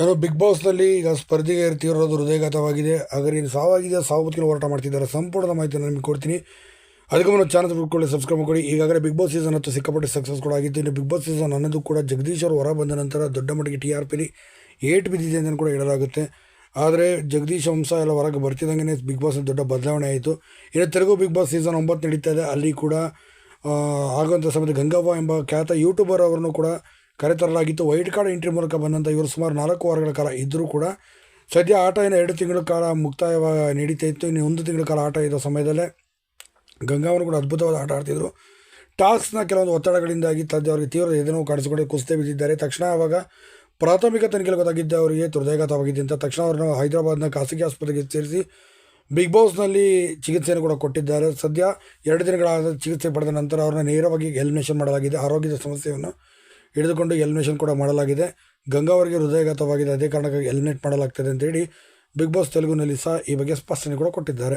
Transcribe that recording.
ನಾನು ಬಿಗ್ ಬಾಸ್ನಲ್ಲಿ ಈಗ ಸ್ಪರ್ಧೆಗೆ ಇರ್ತಿರೋದು ಹೃದಯಘಾತವಾಗಿದೆ. ಹಾಗಾದ್ರೆ ಇನ್ನು ಸಾವಾಗಿದೆ, ಸಾವು ಹೋರಾಟ ಮಾಡ್ತಿದ್ದಾರೆ. ಸಂಪೂರ್ಣ ಮಾಹಿತಿ ನಿಮಗೆ ಕೊಡ್ತೀನಿ. ಅದಕ್ಕೆ ಮುಂದೆ ಚಾನಲ್ ಬಿಟ್ಕೊಳ್ಳಿ ಸಬ್ಸ್ಕ್ರೈಬ್ ಮಾಡಿ ಈಗಾಗಲೇ ಬಿಗ್ ಬಾಸ್ ಸೀಸನ್ ಹತ್ತು ಸಿಕ್ಕಾಪಟ್ಟೆ ಸಕ್ಸಸ್ ಕೂಡ ಆಗಿತ್ತು. ಇನ್ನು ಬಿಗ್ ಬಾಸ್ ಸೀಸನ್ ಹನ್ನೊಂದು ಕೂಡ ಜಗದೀಶ್ ಅವರು ಹೊರ ಬಂದ ನಂತರ ದೊಡ್ಡ ಮಟ್ಟಿಗೆ ಟಿ ಆರ್ ಪಿಲಿ ಏಟ್ ಬಿದ್ದಿದೆ ಅಂತ ಕೂಡ ಹೇಳಲಾಗುತ್ತೆ. ಆದರೆ ಜಗದೀಶ್ ವಂಶ ಎಲ್ಲ ಹೊರಗೆ ಬರ್ತಿದ್ದಂಗೆ ಬಿಗ್ ಬಾಸ್ ದೊಡ್ಡ ಬದಲಾವಣೆ ಆಯಿತು. ಇನ್ನು ತೆಲುಗು ಬಿಗ್ ಬಾಸ್ ಸೀಸನ್ ಒಂಬತ್ತು ನಡೀತಾ ಇದೆ. ಅಲ್ಲಿ ಕೂಡ ಆಗುವಂಥ ಸಮಯದಲ್ಲಿ ಗಂಗವ್ವ ಎಂಬ ಖ್ಯಾತ ಯೂಟ್ಯೂಬರ್ ಅವರನ್ನು ಕೂಡ ಕರೆತರಲಾಗಿತ್ತು. ವೈಟ್ ಕಾರ್ಡ್ ಎಂಟ್ರಿ ಮೂಲಕ ಬಂದಂಥ ಇವರು ಸುಮಾರು ನಾಲ್ಕು ವಾರಗಳ ಕಾಲ ಇದ್ದರೂ ಕೂಡ ಸದ್ಯ ಆಟ ಏನು ಎರಡು ತಿಂಗಳ ಕಾಲ ಮುಕ್ತಾಯವಾಗ ನಡೀತಾ ಇತ್ತು ಇನ್ನು ಒಂದು ತಿಂಗಳ ಕಾಲ ಆಟ ಇದ್ದ ಸಮಯದಲ್ಲೇ ಗಂಗಾವನ್ನು ಕೂಡ ಅದ್ಭುತವಾದ ಆಟ ಆಡ್ತಿದ್ರು. ಟಾಸ್ಕ್ನ ಕೆಲವೊಂದು ಒತ್ತಡಗಳಿಂದಾಗಿ ತದ್ಯ ಅವರಿಗೆ ತೀವ್ರ ಎದೆನೋವು ಕಾಣಿಸಿಕೊಂಡು ಕುಸಿತ ಬಿದ್ದಿದ್ದಾರೆ. ತಕ್ಷಣ ಆವಾಗ ಪ್ರಾಥಮಿಕ ತನಿಖೆಗೆ ಗೊತ್ತಾಗಿದ್ದ ಅವರಿಗೆ ಹೃದಯಘಾತವಾಗಿದೆ ಅಂತ ತಕ್ಷಣ ಅವರನ್ನು ಹೈದರಾಬಾದ್ನ ಖಾಸಗಿ ಆಸ್ಪತ್ರೆಗೆ ಸೇರಿಸಿ ಬಿಗ್ ಬಾಸ್ನಲ್ಲಿ ಚಿಕಿತ್ಸೆಯನ್ನು ಕೂಡ ಕೊಟ್ಟಿದ್ದಾರೆ. ಸದ್ಯ ಎರಡು ದಿನಗಳಾದ ಚಿಕಿತ್ಸೆ ಪಡೆದ ನಂತರ ಅವ್ರನ್ನ ನೇರವಾಗಿ ಎಲಿಮಿನೇಷನ್ ಮಾಡಲಾಗಿದೆ. ಆರೋಗ್ಯದ ಸಮಸ್ಯೆಯನ್ನು ಹಿಡಿದುಕೊಂಡು ಎಲಿಮಿನೇಷನ್ ಕೂಡ ಮಾಡಲಾಗಿದೆ. ಗಂಗಾವರಿಗೆ ಹೃದಯಘಾತವಾಗಿದೆ. ಅದೇ ಕಾರಣಕ್ಕಾಗಿ ಎಲಿಮಿನೇಟ್ ಮಾಡಲಾಗ್ತದೆ ಅಂತೇಳಿ ಬಿಗ್ ಬಾಸ್ ತೆಲುಗುನಲ್ಲಿ ಸಹ ಈ ಬಗ್ಗೆ ಸ್ಪಷ್ಟನೆ ಕೂಡ ಕೊಟ್ಟಿದ್ದಾರೆ.